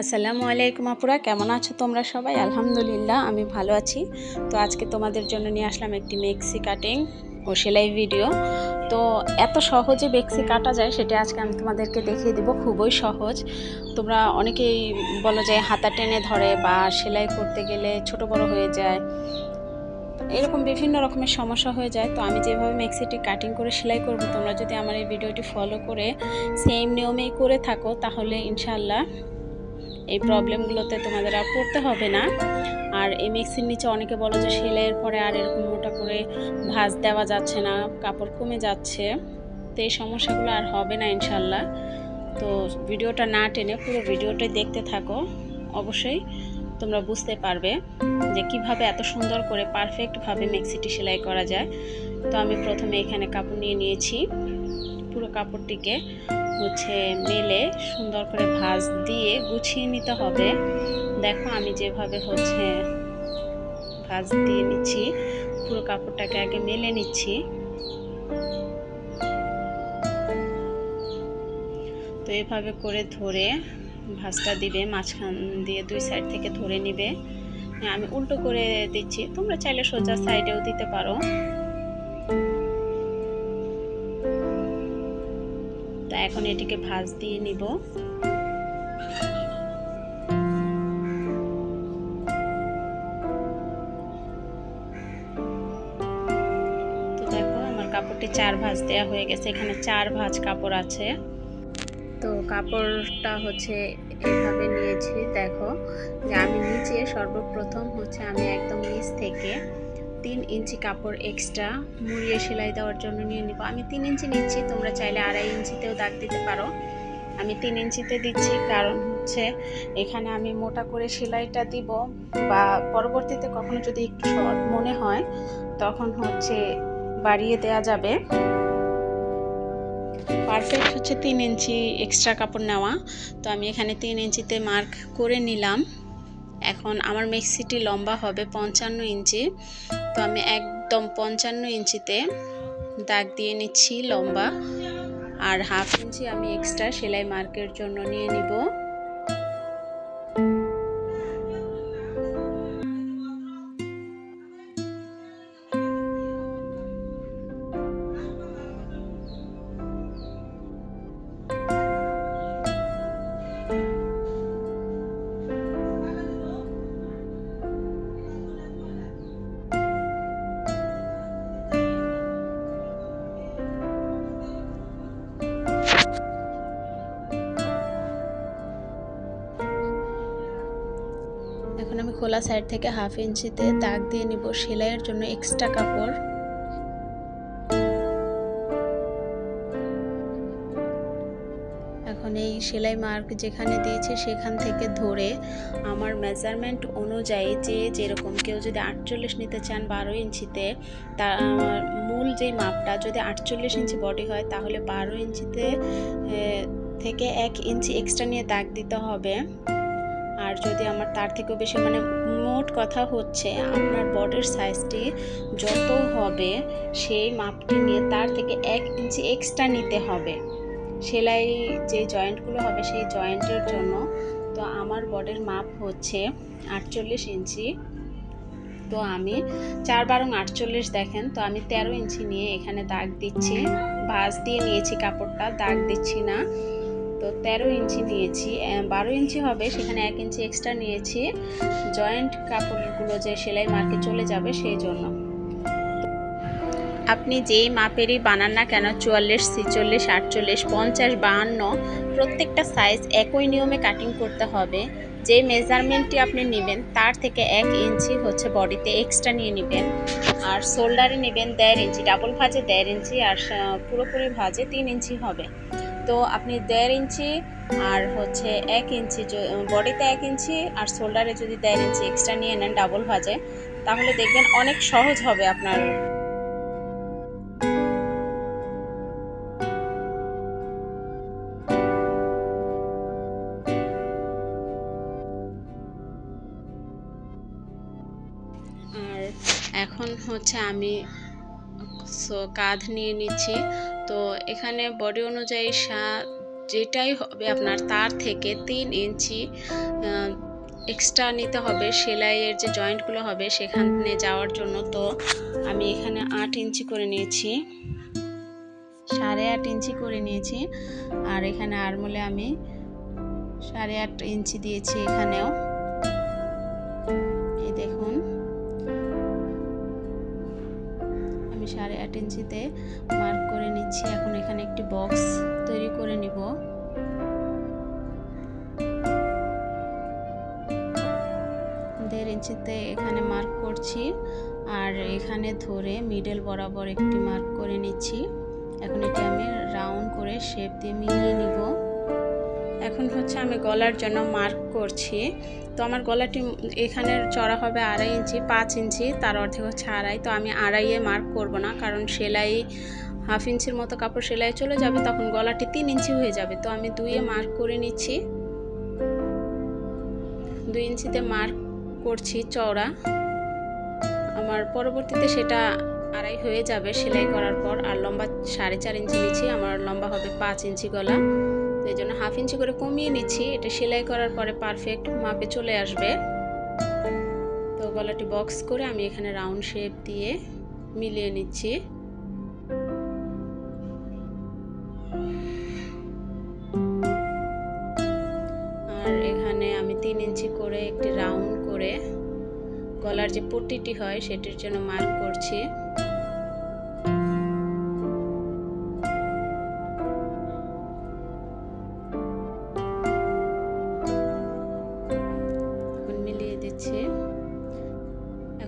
আসসালামু আলাইকুম আপুরা, কেমন আছো তোমরা সবাই? আলহামদুলিল্লাহ, আমি ভালো আছি। তো আজকে তোমাদের জন্য নিয়ে আসলাম একটি মেক্সি কাটিং ও সেলাই ভিডিও। তো এত সহজে মেক্সি কাটা যায়, সেটা আজকে আমি তোমাদেরকে দেখিয়ে দেবো। খুবই সহজ। তোমরা অনেকেই বলো যে হাতা টেনে ধরে বা সেলাই করতে গেলে ছোট বড় হয়ে যায়। এরকম বিভিন্ন রকমের সমস্যা হয়ে যায়। তো আমি যেভাবে মেক্সিটি কাটিং করে সেলাই করব, তোমরা যদি আমার এই ভিডিওটি ফলো করে সেম নিয়মেই করে থাকো, তাহলে ইনশাল্লাহ এই প্রবলেমগুলোতে তোমাদের আর পড়তে হবে না। আর এই মিক্সির নিচে অনেকে বলো যে সেলাইয়ের পরে আর এরকম মোটা করে ভাজ দেওয়া যাচ্ছে না, কাপড় কমে যাচ্ছে। তো এই সমস্যাগুলো আর হবে না ইনশাল্লাহ। তো ভিডিওটা না টেনে পুরো ভিডিওটাই দেখতে থাকো। অবশ্যই তোমরা বুঝতে পারবে যে কীভাবে এত সুন্দর করে পারফেক্টভাবে মিক্সিটি সেলাই করা যায়। তো আমি প্রথমে এখানে কাপড় নিয়ে নিয়েছি। পুরো কাপড়টিকে হচ্ছে মেলে সুন্দর করে ভাঁজ দিয়ে গুছিয়ে নিতে হবে। দেখো আমি যেভাবে হচ্ছে ভাঁজ দিয়ে নিচ্ছি, পুরো কাপড়টাকে আগে মেলে নিচ্ছি। তো এভাবে করে ধরে ভাঁজটা দিবে, মাঝখান দিয়ে দুই সাইড থেকে ধরে নিবে। আমি উল্টো করে দিচ্ছি, তোমরা চাইলে সোজা সাইডেও দিতে পারো। এখন এটিকে ভাজ দিয়ে নিব। কাপড়টি চার ভাঁজ দেওয়া হয়ে গেছে। এখানে চার ভাঁজ কাপড় আছে। তো কাপড়টা হচ্ছে এইভাবে নিয়েছি, দেখো। যে আমি নিচে সর্বপ্রথম হচ্ছে আমি একদম নিচ থেকে তিন ইঞ্চি কাপড় এক্সট্রা মুড়িয়ে সেলাই দেওয়ার জন্য নিয়ে নিব। আমি তিন ইঞ্চি নিচ্ছি, তোমরা চাইলে আড়াই ইঞ্চিতেও দাগ দিতে পারো। আমি তিন ইঞ্চিতে দিচ্ছি, কারণ হচ্ছে এখানে আমি মোটা করে সেলাইটা দিব, বা পরবর্তীতে কখনো যদি একটু শর্ট মনে হয়, তখন হচ্ছে বাড়িয়ে দেয়া যাবে। পারফেক্ট হচ্ছে তিন ইঞ্চি এক্সট্রা কাপড় নেওয়া। তো আমি এখানে তিন ইঞ্চিতে মার্ক করে নিলাম। এখন আমার মেক্সিটি লম্বা হবে পঞ্চান্ন ইঞ্চি। তো আমি একদম পঞ্চান্ন ইঞ্চিতে দাগ দিয়ে নিচ্ছি লম্বা। আর হাফ ইঞ্চি আমি এক্সট্রা সেলাই মার্কের জন্য নিয়ে নিব। এখন আমি খোলা সাইড থেকে হাফ ইঞ্চিতে দাগ দিয়ে নিব সেলাইয়ের জন্য এক্সট্রা কাপড়। এখন এই সেলাই মার্ক যেখানে দিয়েছে সেখান থেকে ধরে আমার মেজারমেন্ট অনুযায়ী যে যেরকম কেউ যদি আটচল্লিশ নিতে চান বারো ইঞ্চিতে তা মূল যেই মাপটা যদি আটচল্লিশ ইঞ্চি বডি হয়, তাহলে বারো ইঞ্চিতে থেকে এক ইঞ্চি এক্সট্রা নিয়ে দাগ দিতে হবে। আর যদি আমার তার থেকেও বেশি মানে মোট কথা হচ্ছে আপনার বডির সাইজটি যত হবে, সেই মাপটি নিয়ে তার থেকে এক ইঞ্চি এক্সট্রা নিতে হবে। সেলাই যে জয়েন্টগুলো হবে, সেই জয়েন্টের জন্য। তো আমার বডির মাপ হচ্ছে আটচল্লিশ ইঞ্চি তো আমি চার বারং আটচল্লিশ দেখেন, তো আমি তেরো ইঞ্চি নিয়ে এখানে দাগ দিচ্ছি। ভাঁজ দিয়ে নিয়েছি কাপড়টা, দাগ দিচ্ছি না। তো তেরো ইঞ্চি নিয়েছি বারো ইঞ্চি হবে, সেখানে এক ইঞ্চি এক্সট্রা নিয়েছি। জয়েন্ট কাপড়গুলো যে সেলাই মার্কে চলে যাবে সেই জন্য। আপনি যেই মাপেরই বানান না কেন, চুয়াল্লিশ, ছিচল্লিশ, আটচল্লিশ, পঞ্চাশ, বাহান্ন, প্রত্যেকটা সাইজ একই নিয়মে কাটিং করতে হবে। যে মেজারমেন্টটি আপনি নেবেন, তার থেকে এক ইঞ্চি হচ্ছে বডিতে এক্সট্রা নিয়ে নেবেন। আর শোল্ডারে নেবেন দেড় ইঞ্চি ডাবল ভাজে দেড় ইঞ্চি, আর পুরোপুরি ভাজে তিন ইঞ্চি হবে। তো আপনি দেড় ইঞ্চি আর হচ্ছে এক ইঞ্চি বডিতে এক ইঞ্চি আর শোল্ডারে যদি দেড় ইঞ্চি এক্সট্রা নিয়ে নেন ডাবল ভাজে, তাহলে দেখবেন অনেক সহজ হবে আপনার। আর এখন হচ্ছে আমি সো কাঁধ নিয়ে নিচ্ছি। তো এখানে বডি অনুযায়ী সাত যেটাই হবে আপনার তার থেকে তিন ইঞ্চি এক্সট্রা নিতে হবে সেলাইয়ের যে জয়েন্টগুলো হবে সেখানে যাওয়ার জন্য। তো আমি এখানে আট ইঞ্চি করে নিয়েছি, সাড়ে আট ইঞ্চি করে নিয়েছি। আর এখানে আরমোলে আমি সাড়ে আট ইঞ্চি দিয়েছি এখানেও। আট ইঞ্চিতে মার্ক করে নিচ্ছি। এখন এখানে একটি বক্স তৈরি করে নিব। দেড় ইঞ্চিতে এখানে মার্ক করছি আর এখানে ধরে মিডল বরাবর একটি মার্ক করে নিচ্ছি। এখন এটি আমি রাউন্ড করে শেপ দিয়ে মিলিয়ে নিব। এখন হচ্ছে আমি গলার জন্য মার্ক করছি। তো আমার গলাটি এখানে চড়া হবে আড়াই ইঞ্চি, পাঁচ ইঞ্চি, তার অর্ধেক হচ্ছে আড়াই। তো আমি আড়াইয়ে মার্ক করব না, কারণ সেলাই হাফ ইঞ্চির মতো কাপড় সেলাই চলে যাবে, তখন গলাটি তিন ইঞ্চি হয়ে যাবে। তো আমি দুইয়ে মার্ক করে নিচ্ছি। দুই ইঞ্চিতে মার্ক করছি চওড়া। আমার পরবর্তীতে সেটা আড়াই হয়ে যাবে সেলাই করার পর, আর লম্বা সাড়ে চার ইঞ্চি নিচ্ছি, আমার লম্বা হবে পাঁচ ইঞ্চি গলা। তো এই জন্য হাফ ইঞ্চি করে কমিয়ে নিচ্ছি। এটা সেলাই করার পরে পারফেক্ট মাপে চলে আসবে। তো গলাটি বক্স করে আমি এখানে রাউন্ড শেপ দিয়ে মিলিয়ে নিচ্ছি। আর এখানে আমি তিন ইঞ্চি করে একটি রাউন্ড করে গলার যে পট্টিটি হয়, সেটির জন্য মার্ক করছি।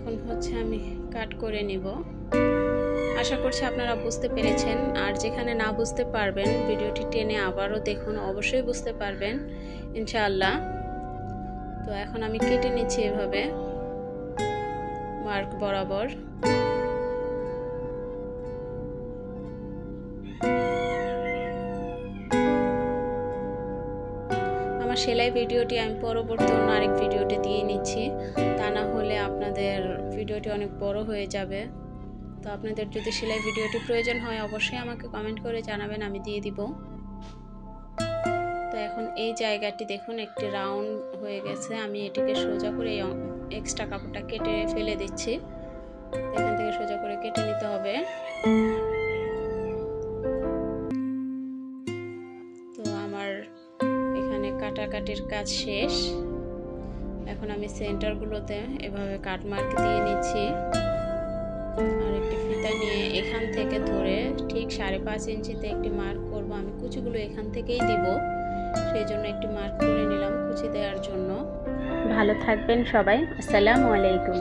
এখন হচ্ছে আমি কাট করে নিব। আশা করছি আপনারা বুঝতে পেরেছেন। আর যেখানে না বুঝতে পারবেন, ভিডিওটি টেনে আবারও দেখুন, অবশ্যই বুঝতে পারবেন, ইনশাআল্লাহ। তো এখন আমি কেটে নিচ্ছি এভাবে, মার্ক বরাবর। সেলাই ভিডিওটি আমি পরবর্তী অন্য আরেক ভিডিওটি দিয়ে নিচ্ছি। তা না হলে আপনাদের ভিডিওটি অনেক বড় হয়ে যাবে। তো আপনাদের যদি সেলাই ভিডিওটি প্রয়োজন হয়, অবশ্যই আমাকে কমেন্ট করে জানাবেন, আমি দিয়ে দিব। তো এখন এই জায়গাটি দেখুন, একটি রাউন্ড হয়ে গেছে। আমি এটিকে সোজা করে এই এক্সট্রা কাপড়টা কেটে ফেলে দিচ্ছি। এখান থেকে সোজা করে কেটে নিতে হবে। কাটাকাটির কাজ শেষ। এখন আমি সেন্টারগুলোতে এভাবে কাট মার্ক দিয়ে নিচ্ছি। আর একটি ফিতা নিয়ে এখান থেকে ধরে ঠিক সাড়ে পাঁচ ইঞ্চিতে একটি মার্ক করব। আমি কুচিগুলো এখান থেকেই দিব। সেই জন্য একটি মার্ক করে নিলাম কুচি দেওয়ার জন্য। ভালো থাকবেন সবাই। আসসালামু আলাইকুম।